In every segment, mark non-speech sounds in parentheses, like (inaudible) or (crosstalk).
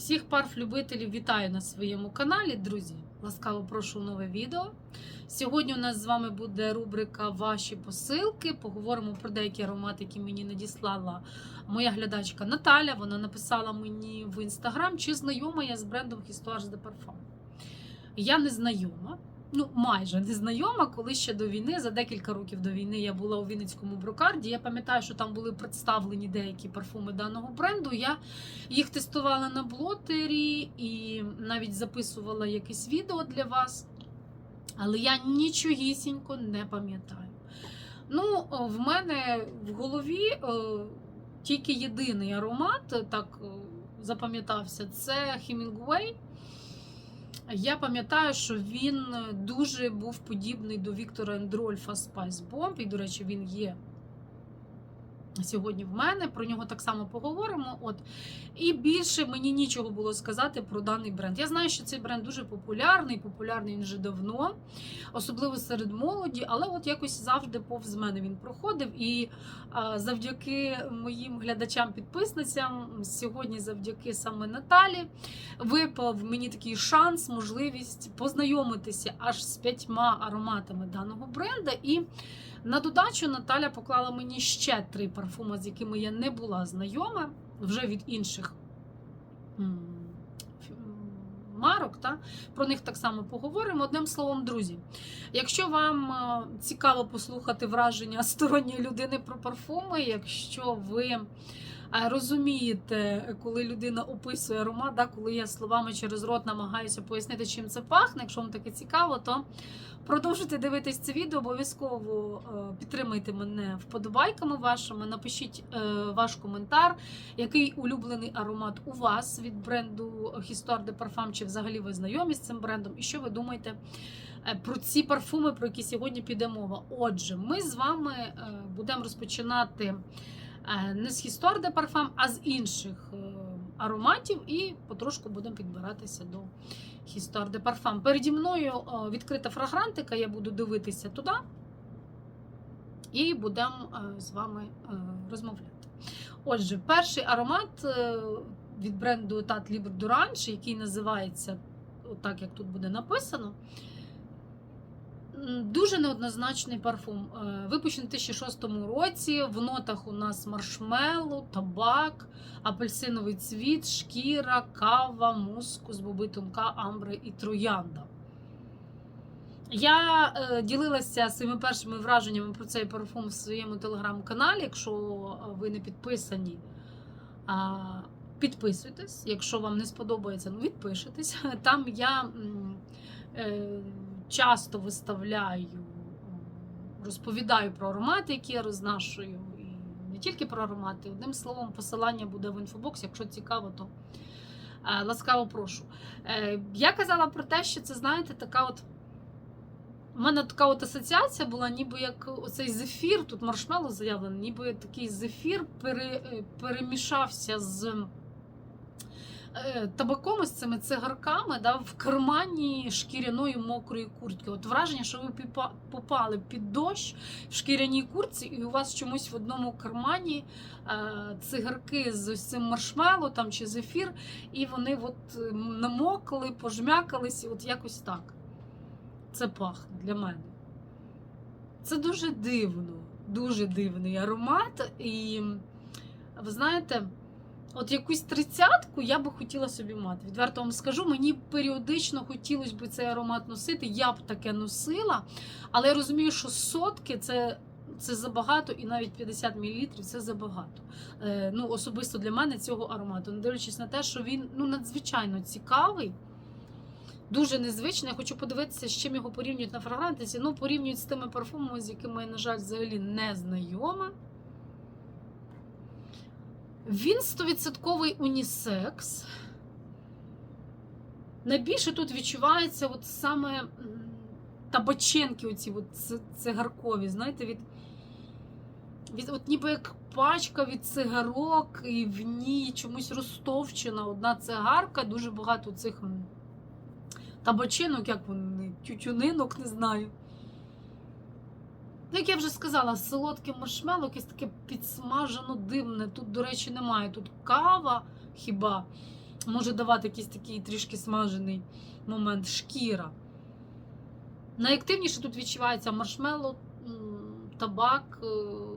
Всіх парф-любителів вітаю на своєму каналі, друзі. Ласкаво прошу нове відео. Сьогодні у нас з вами буде рубрика Ваші посилки. Поговоримо про деякі аромати, які мені надіслала моя глядачка Наталя. Вона написала мені в інстаграм, чи знайома я з брендом Histoire de Parfum. Я не знайома. Ну, майже не знайома, коли ще до війни, за декілька років до війни я була у Вінницькому брокарді. Я пам'ятаю, що там були представлені деякі парфуми даного бренду. Я їх тестувала на блотері і навіть записувала якесь відео для вас. Але я нічогісінько не пам'ятаю. Ну, в мене в голові о, тільки єдиний аромат, так запам'ятався, це Hemingway. Я пам'ятаю, що він дуже був подібний до Віктора Ендрольфа Spice Bomb. І, до речі, він є сьогодні в мене. Про нього так само поговоримо. От. І більше мені нічого було сказати про даний бренд. Я знаю, що цей бренд дуже популярний, популярний він вже давно, особливо серед молоді, але от якось завжди повз мене він проходив. І завдяки моїм глядачам-підписницям, сьогодні, завдяки саме Наталі, випав мені такий шанс, можливість познайомитися аж з п'ятьма ароматами даного бренда. І на додачу Наталя поклала мені ще три парфуми, з якими я не була знайома, вже від інших марок. Та? Про них так само поговоримо. Одним словом, друзі, якщо вам е, цікаво послухати враження сторонньої людини про парфуми, якщо ви розумієте, коли людина описує аромат, да, коли я словами через рот намагаюся пояснити, чим це пахне, якщо вам таке цікаво, то Продовжуйте дивитись це відео, обов'язково е, підтримайте мене вподобайками вашими. Напишіть е, ваш коментар, який улюблений аромат у вас від бренду Histoire de Parfum, чи взагалі ви знайомі з цим брендом, і що ви думаєте е, про ці парфуми, про які сьогодні піде мова. Отже, ми з вами будемо розпочинати не з Histoire de Parfum, а з інших е, ароматів, і потрошку будемо підбиратися до. Histoire de Parfum. Переді мною відкрита фрагрантика, я буду дивитися туди і будемо е, з вами е, розмовляти. Отже, перший аромат е, від бренду Tat Libre d'Orange, який називається, так як тут буде написано. Дуже неоднозначний парфум. Е, Випущений у 2006 році. В нотах у нас маршмеллоу, табак, апельсиновий цвіт, шкіра, кава, мускус, боби тонка, амбра і троянда. Я е, ділилася своїми першими враженнями про цей парфум в своєму телеграм-каналі. Якщо е, ви не підписані, підписуйтесь. Якщо вам не сподобається, ну відпишитесь. Там я часто виставляю, розповідаю про аромати, які я рознашую. І не тільки про аромати. Одним словом, посилання буде в інфобоксі. Якщо цікаво, то е, ласкаво прошу. Е, я казала про те, що це, знаєте, така от. У мене така от асоціація була, ніби як оцей зефір, тут маршмеллоу заявлено, ніби такий зефір пере, е, перемішався з табаком, з цими цигарками да, в кармані шкіряної мокрої куртки. От враження, що ви попали під дощ в шкіряній куртці, і у вас чомусь в одному кармані е, цигарки з ось цим маршмеллоу там, чи зефір, і вони от е, намокли, пожмякались, і от якось так. Це пахне для мене. Це дуже дивно, дуже дивний аромат. І ви знаєте, от якусь тридцятку я би хотіла собі мати. Відверто вам скажу, мені періодично хотілося б цей аромат носити. Я б таке носила, але я розумію, що сотки це. Це забагато, і навіть 50 мл це забагато. Е, ну, особисто для мене цього аромату. Не дивлячись на те, що він ну, надзвичайно цікавий. Дуже незвичний. Я хочу подивитися, з чим його порівнюють на фрагрантиці. Ну, порівнюють з тими парфумами, з якими я, на жаль, взагалі не знайома. Він 100% унісекс. Найбільше тут відчувається от саме табаченки, оці от цигаркові, знаєте, від, від от ніби як пачка від цигарок, і в ній чомусь розтовчена одна цигарка, дуже багато цих. табачинок, як вони, тютюнинок, не знаю. Ну, як я вже сказала, солодке маршмело, якесь таке підсмажено дивне. Тут, до речі, немає. Тут кава хіба. може давати якийсь такий трішки смажений момент шкіра. Найактивніше тут відчувається маршмеллоу, м, табак, е,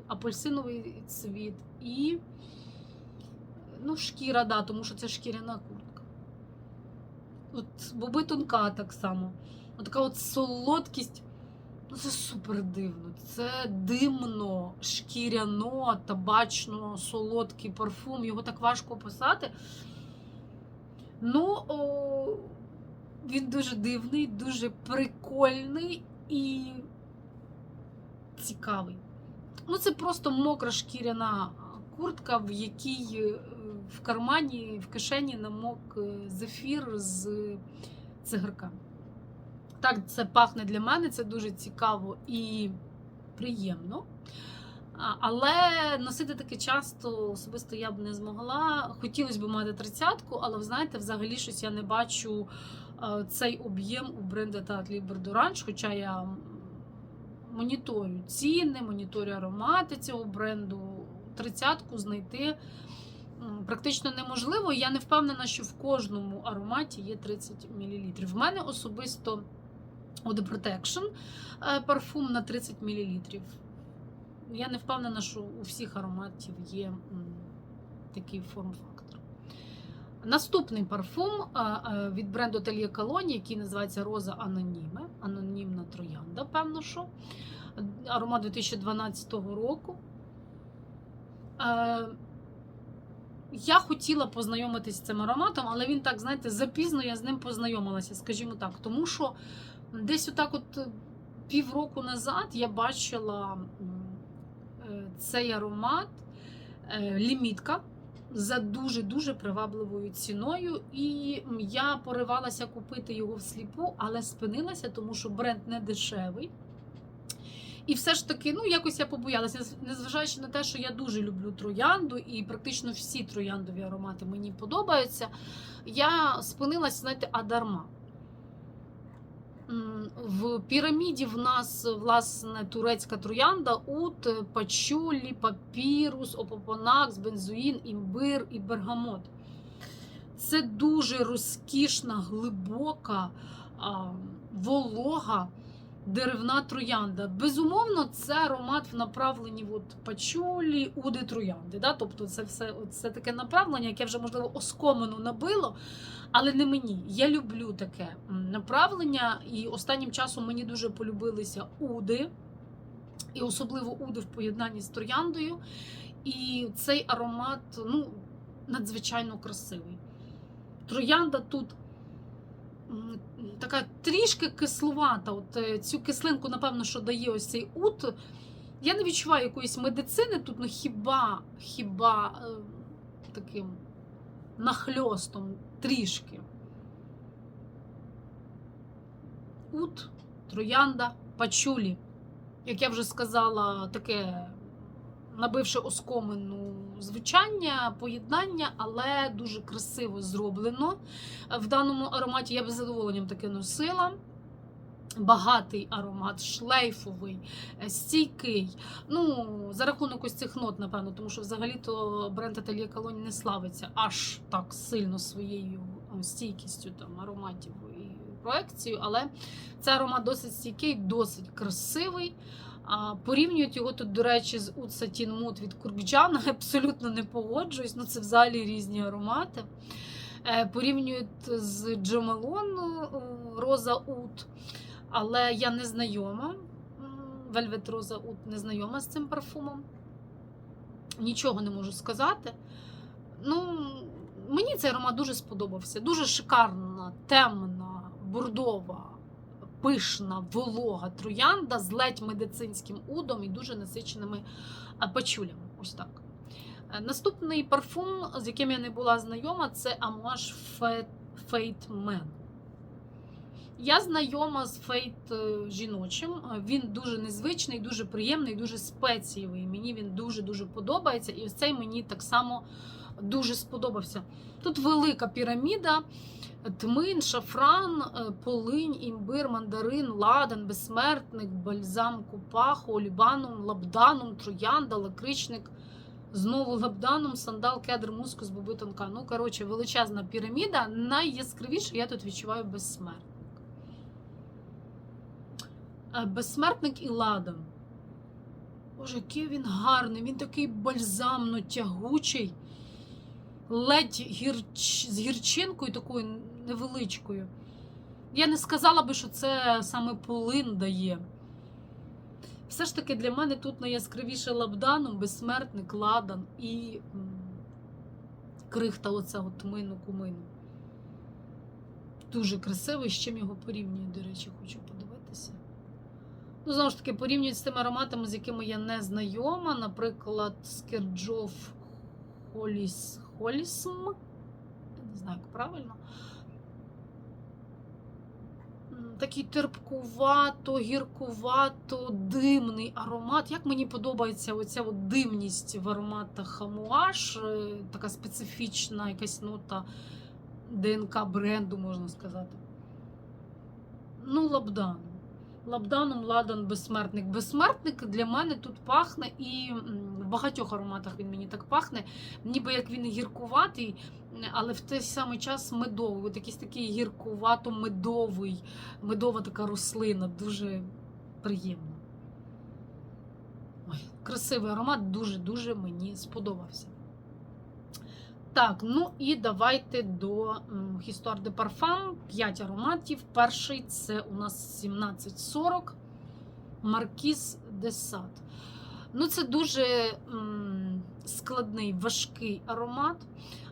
апельсиновий цвіт і ну, шкіра, да, тому що це шкіряна куртка. От боби тонка так само. От така от солодкість. Ну, це супер дивно. Це димно, шкіряно, табачно, солодкий парфум. Його так важко описати. Ну, о, він дуже дивний, дуже прикольний і цікавий. Ну, це просто мокра шкіряна куртка, в якій е, в кармані, в кишені намок е, зефір з цигарками. Так, це пахне для мене, це дуже цікаво і приємно. Але носити таке часто особисто я б не змогла. Хотілося б мати тридцятку, але ви знаєте, взагалі щось я не бачу е, цей об'єм у бренду Татлі Бердуранж, хоча я моніторю ціни, моніторю аромати цього бренду. Тридцятку знайти практично неможливо. Я не впевнена, що в кожному ароматі є 30 мл. В мене особисто Eau Protection е, парфум на 30 мл. Я не впевнена, що у всіх ароматів є такий форм-фактор. Наступний парфум е, е, від бренду Atelier Cologne, який називається Роза Аноніме. Анонімна троянда, певно, що. Аромат 2012 року. Я хотіла познайомитися з цим ароматом, але він так, знаєте, запізно я з ним познайомилася, скажімо так. Тому що десь отак, от е, півроку назад я бачила е, цей аромат е, лімітка за дуже-дуже привабливою ціною. І я поривалася купити його всліпу, але спинилася, тому що бренд не дешевий. І все ж таки, ну якось я побоялася, незважаючи на те, що я дуже люблю троянду, і практично всі трояндові аромати мені подобаються. Я спинилася, знаєте, а дарма. В піраміді в нас власне турецька троянда, ут, пачулі, папірус, опопонакс, бензуїн, імбир і бергамот. Це дуже розкішна, глибока, волога деревна троянда. Безумовно, це аромат в направленні от пачулі, уди троянди. Да? Тобто це все це таке направлення, яке вже, можливо, оскомину набило, але не мені. Я люблю таке направлення, і останнім часом мені дуже полюбилися уди, і особливо уди в поєднанні з трояндою. І цей аромат ну, надзвичайно красивий. Троянда тут така трішки кислувата. От е, цю кислинку, напевно, що дає ось цей ут. Я не відчуваю якоїсь медицини тут, ну хіба, хіба е, таким нахльостом трішки. Ут, троянда, пачулі. Як я вже сказала, таке набивши оскомину звучання, поєднання, але дуже красиво зроблено. В даному ароматі я би задоволенням таке носила. Багатий аромат, шлейфовий, е, стійкий. Ну, за рахунок ось цих нот, напевно, тому що взагалі-то бренд Atelier Cologne не славиться аж так сильно своєю е, стійкістю там, ароматів і проекцією, але цей аромат досить стійкий, досить красивий. Порівнюють його тут, до речі, з Oud Satin від Куркджана. Абсолютно не погоджуюсь. Ну, це взагалі різні аромати. Е, Порівнюють з Джомелон Роза Ут, але я не знайома. Вельвет Роза Ут не знайома з цим парфумом. Нічого не можу сказати. Ну, мені цей аромат дуже сподобався. Дуже шикарна, темна, бордова пишна, волога троянда з ледь медицинським удом і дуже насиченими а, пачулями. Ось так. Е, Наступний парфум, з яким я не була знайома, це Amouage Fate Man. Я знайома з фейт е, жіночим. Е, Він дуже незвичний, дуже приємний, дуже спецієвий. Мені він дуже-дуже подобається. І ось цей мені так само дуже сподобався. Тут велика піраміда, тмин, шафран, е, полинь, імбир, мандарин, ладан, безсмертник, бальзам, купаху, олібанум, лабданум, троянда, лакричник, Знову лабданом, сандал, кедр, мускус, боби тонка. Ну, коротше, величезна піраміда. Найяскравіше я тут відчуваю безсмертник. Е, Безсмертник і ладан. Боже, який він гарний, він такий бальзамно тягучий, ледь гірч... з гірчинкою такою невеличкою. Я не сказала би, що це саме полин дає. Все ж таки для мене тут найяскравіше лабданом, безсмертник, ладан і крихта оцього тмину кумину. Дуже красивий, з чим його порівнюють, до речі, хочу подивитися. Ну, знову ж таки, порівнюють з тими ароматами, з якими я не знайома. Наприклад, Скерджов Холіс... Холісм. Я не знаю, як правильно. Такий терпкувато, гіркувато, димний аромат. Як мені подобається оця от димність в ароматах хамуаш, е, така специфічна якась нота ДНК бренду, можна сказати. Ну, лабдан. Лабданом ладан безсмертник. Безсмертник для мене тут пахне, і в багатьох ароматах він мені так пахне, ніби як він гіркуватий, але в той самий час медовий. От якийсь такий гіркувато-медовий, медова така рослина, дуже приємно. Ой, красивий аромат, дуже-дуже мені сподобався. Так, ну і давайте до Histoire de Parfum. 5 ароматів. Перший це у нас 1740 Маркіз де Сад. Ну, це дуже складний, важкий аромат.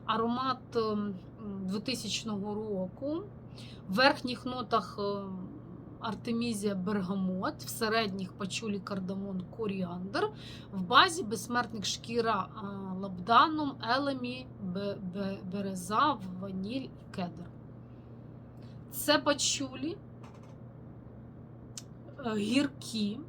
Аромат ем, 2000 року. В верхніх нотах Артемізія Бергамот, в середніх пачулі кардамон коріандр, в базі безсмертник шкіра лабданом, елемі, бе- бе- береза, ваніль і кедр. Це пачулі е, гіркі,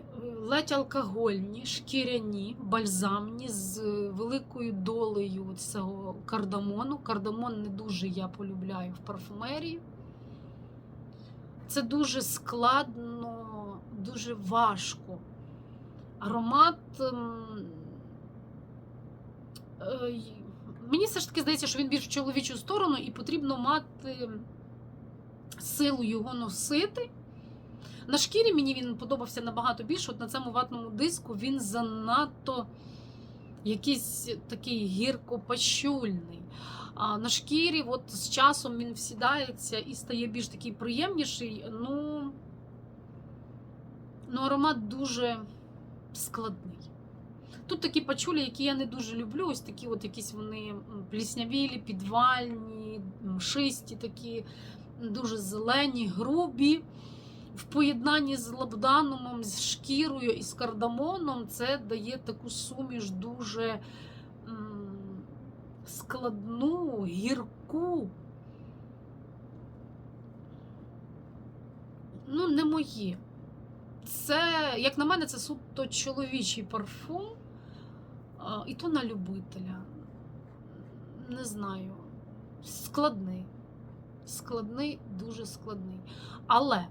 е, ледь алкогольні, шкіряні, бальзамні з великою долею цього кардамону. Кардамон не дуже я полюбляю в парфумерії. Це дуже складно, дуже важко. Аромат. ем, е, Мені все ж таки здається, що він більш в чоловічу сторону, і потрібно мати силу його носити. На шкірі мені він подобався набагато більше. От на цьому ватному диску він занадто якийсь такий гірко-пачульний. А на шкірі, от з часом він всідається і стає більш такий приємніший. Ну, ну аромат дуже складний. Тут такі пачулі, які я не дуже люблю. Ось такі от якісь вони пліснявілі, підвальні, мшисті такі, дуже зелені, грубі. В поєднанні з лабданумом, з шкірою і з кардамоном це дає таку суміш дуже складну, гірку. Ну, не моє. Це, як на мене, це суто чоловічий парфум. І то на любителя. Не знаю. Складний. Складний, дуже складний. Але,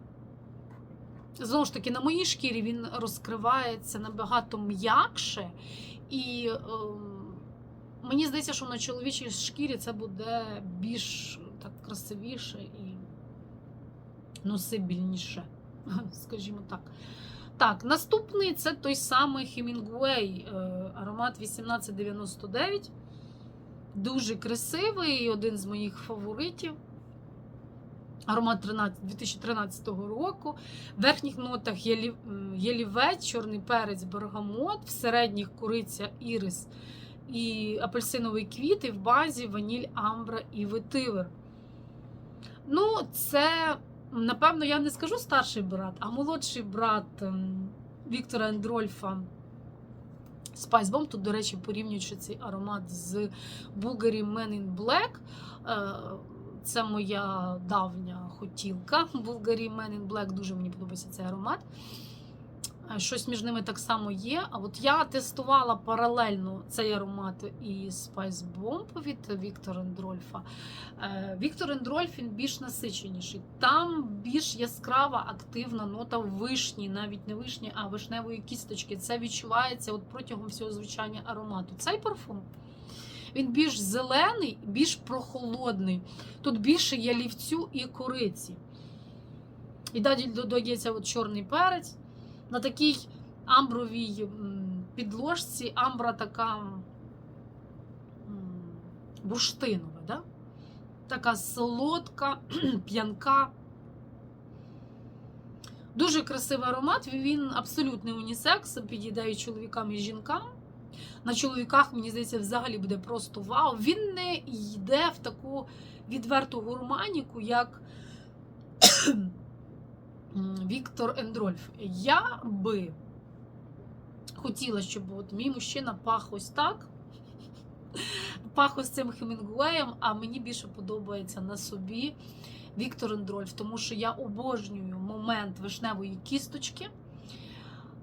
знову ж таки, на моїй шкірі він розкривається набагато м'якше. І ем, мені здається, що на чоловічій шкірі це буде більш так красивіше і носибільніше, (laughs) скажімо так. Так, наступний це той самий Хемінгуей, е, аромат 1899. Дуже красивий, один з моїх фаворитів. Аромат 13, 2013 року. В верхніх нотах є, лі- м, є лівець, чорний перець, бергамот, в середніх куриця, ірис і апельсиновий квіт, і в базі ваніль, амбра і ветивер. Ну, це, напевно, я не скажу старший брат, а молодший брат ем, Віктора. Spice Bomb. Тут, до речі, порівнюючи цей аромат з Bulgari Men in Black. Це моя давня хотілка. Bulgari Men in Black дуже мені подобається цей аромат. Е, Щось між ними так само є. А от я тестувала паралельно цей аромат і Spice Bomb від Віктора Ендрольфа. Віктор Ендрольф він більш насиченіший. Там більш яскрава активна нота вишні, навіть не вишні, а вишневої кісточки. Це відчувається от протягом всього звучання аромату. Цей парфум. Він більш зелений, більш прохолодний. Тут більше ялівцю і кориці. І далі додається от чорний перець. На такій амбровій підложці амбра така бурштинова, да? така солодка, (clears throat) п'янка. Дуже красивий аромат. Він абсолютний унісекс, підійде і чоловікам і жінкам. На чоловіках, мені здається, взагалі буде просто вау. Він не йде в таку відверту гурманіку, як (clears throat) Віктор Ендрольф. Я би хотіла, щоб от мій мужчина пах ось так. (laughs) Пах ось цим Хемінгуеєм, а мені більше подобається на собі Віктор Ендрольф, тому що я обожнюю момент вишневої кісточки.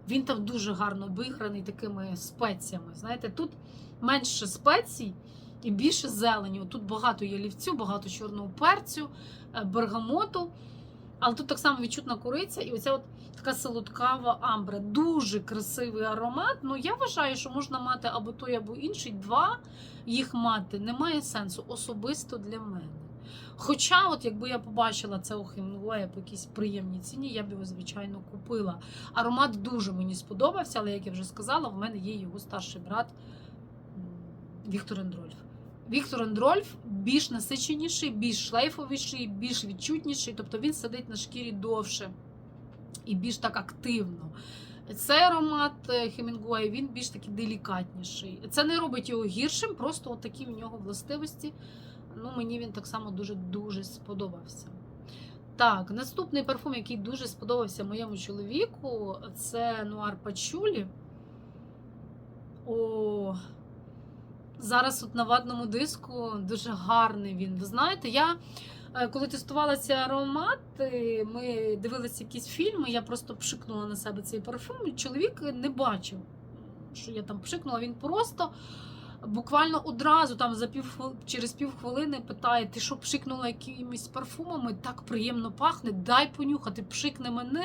Він там дуже гарно виграний такими спеціями. Знаєте, тут менше спецій і більше зелені. Тут багато ялівцю, багато чорного перцю, е, бергамоту. Але тут так само відчутна кориця, і оця от така солодкава амбра. Дуже красивий аромат. Ну я вважаю, що можна мати або той, або інший. Два їх мати немає сенсу особисто для мене. Хоча, от якби я побачила це у Хемінгуея по якійсь приємній ціні, я б його, звичайно, купила. Аромат дуже мені сподобався, але як я вже сказала, в мене є його старший брат Віктор Ендрольф. Віктор Ендрольф більш насиченіший, більш шлейфовіший, більш відчутніший, тобто він сидить на шкірі довше і більш так активно. Цей аромат е, Хемінгуей, він більш такий делікатніший. Це не робить його гіршим, просто такі в нього властивості. Ну, мені він так само дуже-дуже сподобався. Так, наступний парфум, який дуже сподобався моєму чоловіку, це Нуар Пачулі. О, зараз от на ватному диску дуже гарний він. Ви знаєте, я е, коли тестувала ці аромати, ми дивилися якісь фільми, я просто пшикнула на себе цей парфум, чоловік не бачив, що я там пшикнула. Він просто буквально одразу там за пів через півхвилини питає: ти що пшикнула якимись парфумами? Так приємно пахне, дай понюхати, пшикни мене.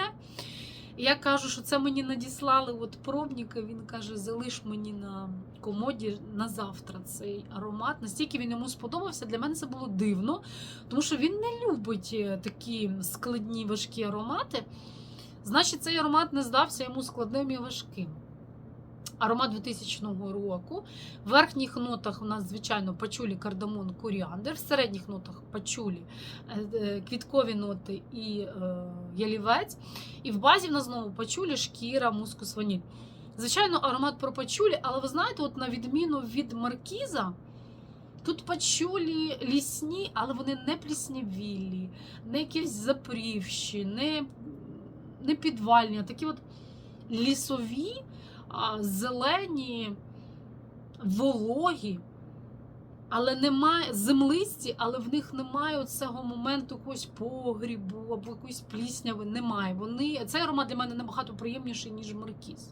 Я кажу, що це мені надіслали от пробники. Він каже, залиш мені на комоді на завтра цей аромат. Настільки він йому сподобався. Для мене це було дивно, тому що він не любить е, такі складні важкі аромати. Значить, цей аромат не здався йому складним і важким. Аромат 2000 року. В верхніх нотах у нас, звичайно, пачулі, кардамон, коріандр. В середніх нотах пачулі, е, е, квіткові ноти і е, ялівець. І в базі в нас знову пачулі, шкіра, мускус, ваніль. Звичайно, аромат про пачулі, але ви знаєте, от на відміну від маркіза, тут пачулі лісні, але вони не пліснявілі, не якісь запрівші, не, не підвальні, а такі от лісові, зелені, вологі. Але немає землисті, але в них немає цього моменту якогось погрібу або якоїсь плісняви. Немає. Вони цей аромат для мене набагато приємніший, ніж маркіз.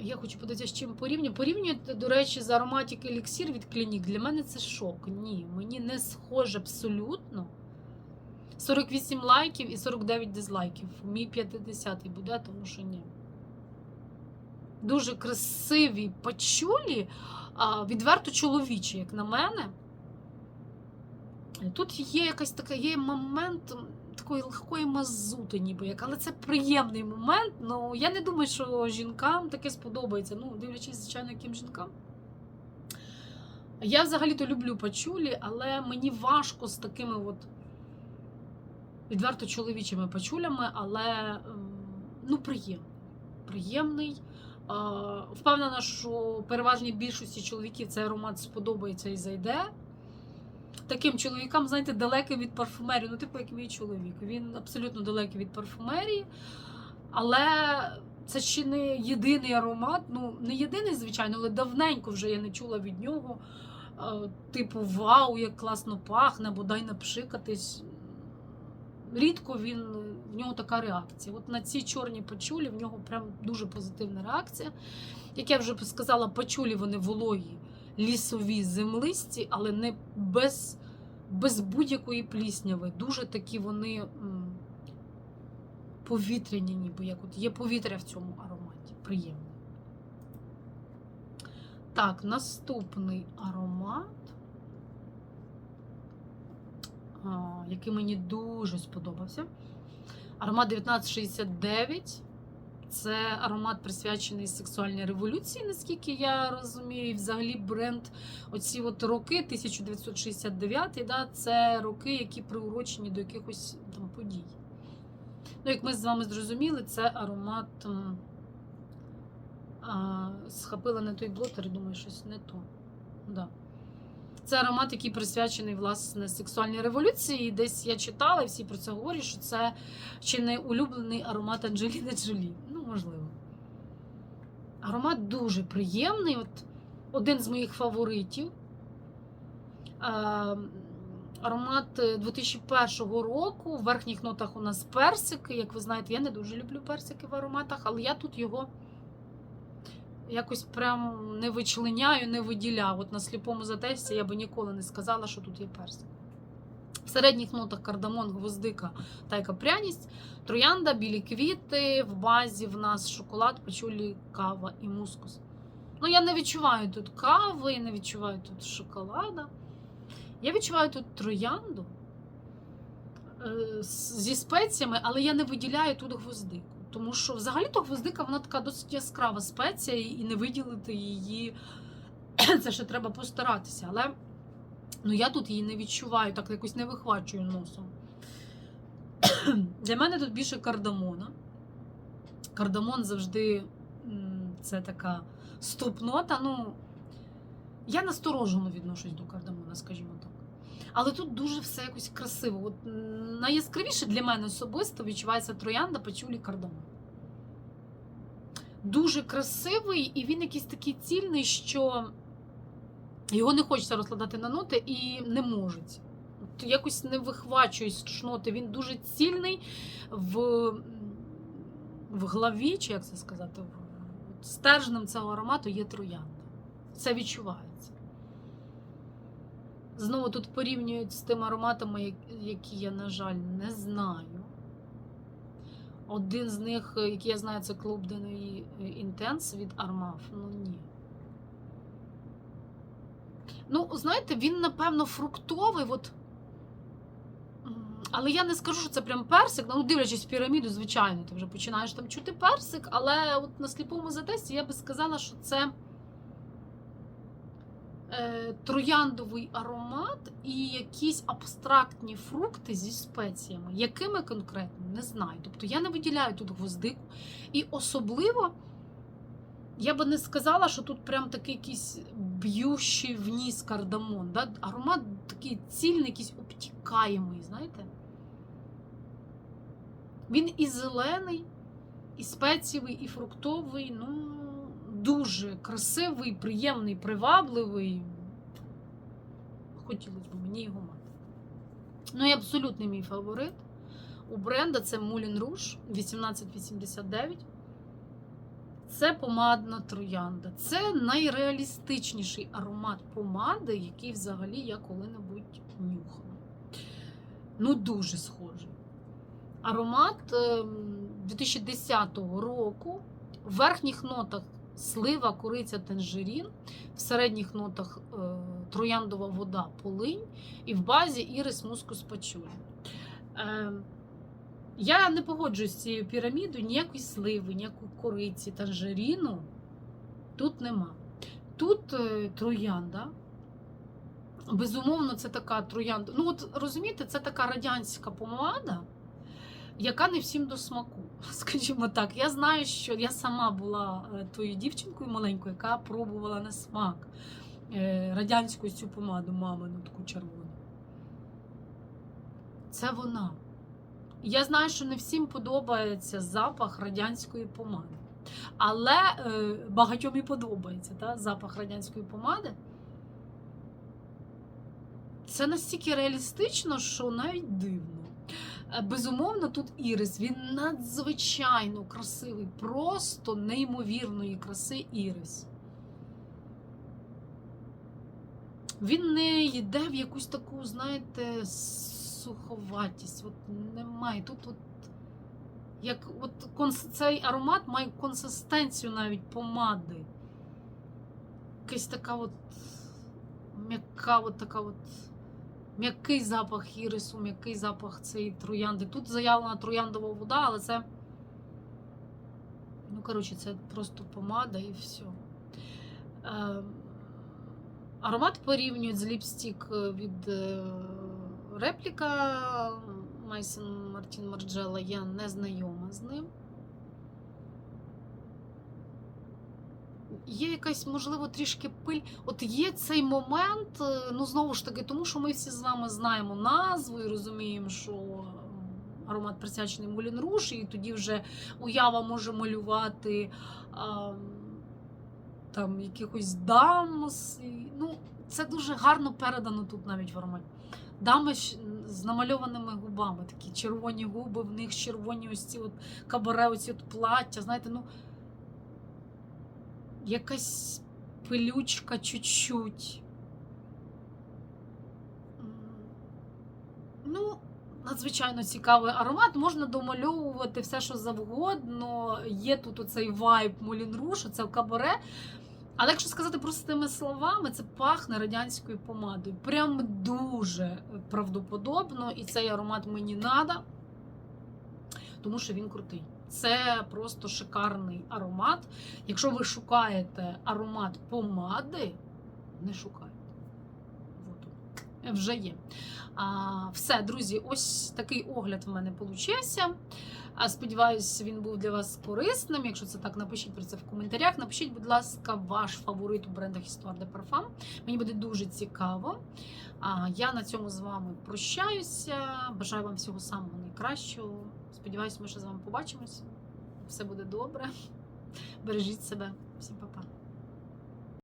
Я хочу подивитися, з чим порівнюю. Порівнюєте, до речі, з ароматик еліксір від клінік. Для мене це шок. Ні, мені не схоже абсолютно. 48 лайків і 49 дизлайків. Мій 50-й буде, тому що ні. Дуже красиві пачулі, відверто чоловічі, як на мене. Тут є якась така, є момент такої легкої мазути, ніби як, але це приємний момент. Ну, я не думаю, що жінкам таке сподобається. Ну, дивлячись, звичайно, яким жінкам. Я взагалі-то люблю пачулі, але мені важко з такими от відверто чоловічими пачулями, але ем, ну, приємний. Приємний. Впевнена, що переважній більшості чоловіків цей аромат сподобається і зайде. Таким чоловікам, знаєте, далеким від парфумерії, ну, типу, як мій чоловік. Він абсолютно далекий від парфумерії, але це ще не єдиний аромат. Ну, не єдиний, звичайно, але давненько вже я не чула від нього. Типу, вау, як класно пахне, бодай напшикатись. Рідко він в нього така реакція. От на ці чорні пачулі в нього прям дуже позитивна реакція. Як я вже сказала, пачулі вони вологі, лісові, землисті, але не без, без будь-якої плісняви. Дуже такі вони повітряні, ніби як от є повітря в цьому ароматі. Приємно. Так, наступний аромат, а, який мені дуже сподобався. Аромат 1969. Це аромат присвячений сексуальній революції, наскільки я розумію. І взагалі бренд оці от роки, 1969, да, це роки, які приурочені до якихось там подій. Ну, як ми з вами зрозуміли, це аромат. А, схопила не той блотер і думаю, щось не то. Да. Це аромат, який присвячений власне сексуальній революції. Десь я читала, і всі про це говорять, що це чи не улюблений аромат Анджеліни Джолі. Ну, можливо. Аромат дуже приємний. От один з моїх фаворитів. Аромат е, 2001 року. В верхніх нотах у нас персики. Як ви знаєте, я не дуже люблю персики в ароматах, але я тут його якось прям не вичленяю, не виділяю. От на сліпому затесті я би ніколи не сказала, що тут є персик. В середніх нотах кардамон, гвоздика та пряність, троянда, білі квіти, в базі в нас шоколад, пачулі, кава і мускус. Ну, я не відчуваю тут кави, не відчуваю тут шоколада. Я відчуваю тут троянду е, зі спеціями, але я не виділяю тут гвоздику. Тому що взагалі-то гвоздика вона така досить яскрава спеція, і не виділити її (clears throat) це ще треба постаратися. Але ну, я тут її не відчуваю, так якось не вихвачую носом. (clears throat) Для мене тут більше кардамона. Кардамон завжди це така стоп-нота. Ну, я насторожено відношусь до кардамона, скажімо. Але тут дуже все якось красиво. От найяскравіше для мене особисто відчувається троянда, пачулі, кардамон. Дуже красивий, і він якийсь такий цільний, що його не хочеться розкладати на ноти і не можуть. От якось не вихвачуюсь з ноти. Він дуже цільний в, в главі, чи як це сказати, в- стержнем цього аромату є троянда. Це відчувається. Знову тут порівнюють з тими ароматами, які я, на жаль, не знаю. Один з них, е, який я знаю, це Club de Nuit Intense від Armaf. Ну ні. Ну, знаєте, він, напевно, фруктовий. От... Але я не скажу, що це прям персик. Ну, дивлячись піраміду, звичайно, ти вже починаєш там чути персик, але от на сліпому затесті я би сказала, що це е, трояндовий аромат і якісь абстрактні фрукти зі спеціями. Якими конкретно, не знаю. Тобто я не виділяю тут гвоздику. І особливо я би не сказала, що тут прям такий якийсь б'ющий вніс кардамон. Да? Аромат такий цільний, якийсь обтікаємий, знаєте? Він і зелений, і спецієвий, і фруктовий. Ну, дуже красивий, приємний, привабливий. Хотілося б мені його мати. Ну і абсолютний мій фаворит у бренда це Moulin Rouge 1889. Це помадна троянда. Це найреалістичніший аромат помади, який взагалі я коли-небудь нюхала. Ну, дуже схожий. Аромат ем, 2010 року. В верхніх нотах слива, куриця, танжерін, в середніх нотах е, трояндова вода, полинь, і в базі ірис, мускус, пачулі. Е, я не погоджуюсь з цією пірамідою, ніякої сливи, ніякої кориці, танжеріну тут нема. Тут е, троянда. Безумовно, це така троянда. Ну, от розумієте, це така радянська помада, яка не всім до смаку. Скажімо так, я знаю, що я сама була е, тою дівчинкою маленькою, яка пробувала на смак е, радянську цю помаду, мамину таку червону. Це вона. Я знаю, що не всім подобається запах радянської помади. Але е, багатьом і подобається та, запах радянської помади. Це настільки реалістично, що навіть дивно. Е, Безумовно, тут ірис. Він надзвичайно красивий, просто неймовірної краси ірис. Він не йде в якусь таку, знаєте, суховатість. От немає. Тут от, як, от конс- цей аромат має консистенцію навіть помади. Якась така от м'яка, от така от. М'який запах ірису, м'який запах цієї троянди. Тут заявлена трояндова вода, але це. Ну, коротше, це просто помада і все. Е, аромат порівнюють з ліпстік від е, репліка Майсен Мартін Марджела. Я не знайома з ним. Є якась, можливо, трішки пиль. От є цей момент, е, ну знову ж таки, тому що ми всі з вами знаємо назву і розуміємо, що аромат присвячений Мулін Руш, і тоді вже уява може малювати а, там якихось дам. Ну, це дуже гарно передано тут навіть в ароматі. Дами з намальованими губами, такі червоні губи, в них червоні ось ці от кабаре, оці от плаття. Знаєте, ну якась пилючка чуть-чуть. Ну, надзвичайно цікавий аромат. Можна домальовувати все, що завгодно. Є тут оцей вайб Молін Руш, це кабаре. Але якщо сказати простими словами, це пахне радянською помадою. Прям дуже правдоподобно, і цей аромат мені надо, тому що він крутий. Це просто шикарний аромат. Якщо ви шукаєте аромат помади, не шукайте. Вже є. А, все, друзі, ось такий огляд в мене получився. Сподіваюсь, він був для вас корисним. Якщо це так, напишіть про це в коментарях. Напишіть, будь ласка, ваш фаворит у брендах Histoire de Parfum. Мені буде дуже цікаво. А, я на цьому з вами прощаюся. Бажаю вам всього самого найкращого. Сподіваюсь, ми ще з вами побачимось. Все буде добре. Бережіть себе. Всім па-па.